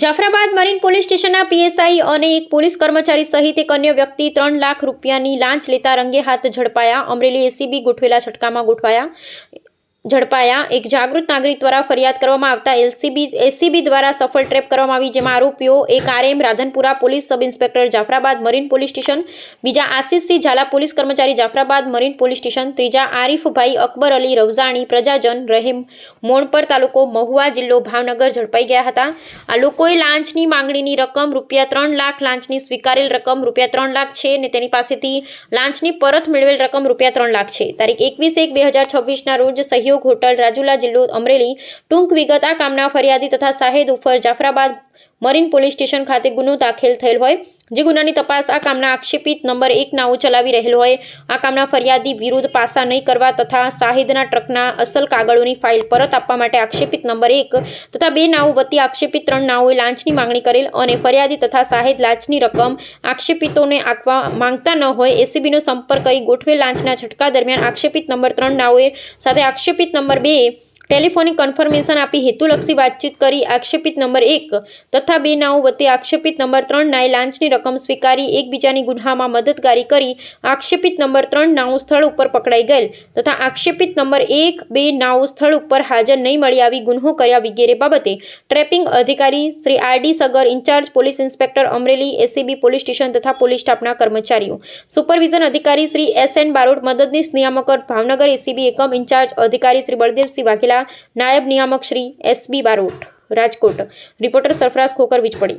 Jafrabad marine police સ્ટેશનના PSI અને એક પોલીસ કર્મચારી સહિત એક અન્ય વ્યક્તિ ત્રણ લાખ રૂપિયાની લાંચ લેતા રંગે હાથ ઝડપાયા. અમરેલી એસીબી ગોઠવેલા છટકામાં ગોઠવાયા. ઝડપાયા. એક જાગૃત નાગરિક દ્વારા ફરિયાદ કરવામાં આવતા એલસીબી એસીબી દ્વારા સફળ ટ્રેપ કરવામાં આવી, જેમાં આરોપીઓ એક RM, Radhanpura police sub inspector Jafrabad marine police station, બીજા આશિષસિંહ ઝાલા પોલીસ કર્મચારી જાફરાબાદ મરીન પોલીસ સ્ટેશન, ત્રીજા આરીફભાઈ અકબર અલી રવઝાણી પ્રજાજન રહેમ મોણપર તાલુકો મહુવા જિલ્લો ભાવનગર ઝડપાઈ ગયા હતા. આ લોકોએ લાંચની માંગણીની રકમ રૂપિયા ત્રણ લાખ લાંચની સ્વીકારેલ રકમ રૂપિયા ત્રણ લાખ છે અને તેની પાસેથી લાંચની પરત મેળવેલ રકમ રૂપિયા ત્રણ લાખ છે. તારીખ એકવીસ એક બે હજાર છવ્વીસના રોજ સહયોગ હોટલ રાજુલા જિલ્લો અમરેલી ટૂંક વિગત આ કામના ફરિયાદી તથા શાહેદ ઉફર જાફરાબાદ મરીન પોલીસ સ્ટેશન ખાતે ગુનો દાખલ થયેલ હોય, જે ગુનાની તપાસ આ કામના આક્ષેપિત નંબર એક નાઓ ચલાવી રહેલ હોય. આ કામના ફરિયાદી વિરુદ્ધ પાસા નહીં કરવા તથા શાહિદના ટ્રકના અસલ કાગળોની ફાઇલ પરત આપવા માટે આક્ષેપિત નંબર એક તથા બે નાઓ વતી આક્ષેપિત ત્રણ નાઓએ લાંચની માંગણી કરેલ અને ફરિયાદી તથા શાહિદ લાંચની રકમ આક્ષેપિતોને આપવા માંગતા ન હોય, એસીબીનો સંપર્ક કરી ગોઠવેલ લાંચના છટકા દરમિયાન આક્ષેપિત નંબર ત્રણ નાઓએ સાથે આક્ષેપિત નંબર બે ટેલિફોનિક કન્ફર્મેશન આપી હેતુલક્ષી વાતચીત કરી આક્ષેપિત નંબર એક તથા બે નાઓ વતી આક્ષેપિત નંબર ત્રણ નાએ લાંચની રકમ સ્વીકારી એકબીજાની ગુન્હામાં મદદગારી કરી આક્ષેપિત નંબર ત્રણ નાઓ સ્થળ ઉપર પકડાઈ ગયેલ તથા આક્ષેપિત નંબર એક બે નાઓ સ્થળ ઉપર હાજર નહીં મળી આવી ગુન્હો કર્યા વગેરે બાબતે ટ્રેપિંગ અધિકારી Shri R D Sagar incharge police inspector Amreli ACB police station તથા પોલીસ સ્ટાફના કર્મચારીઓ. સુપરવિઝન અધિકારી શ્રી એસ એન બારોટ મદદનીશ નિયામક ભાવનગર એસીબી એકમ ઇન્ચાર્જ અધિકારી શ્રી બળદેવસિંહ વાઘેલા નાયબ નિયામક શ્રી એસબી બારોટ રાજકોટ. રિપોર્ટર સરફરાઝ ખોકર વીજપડી.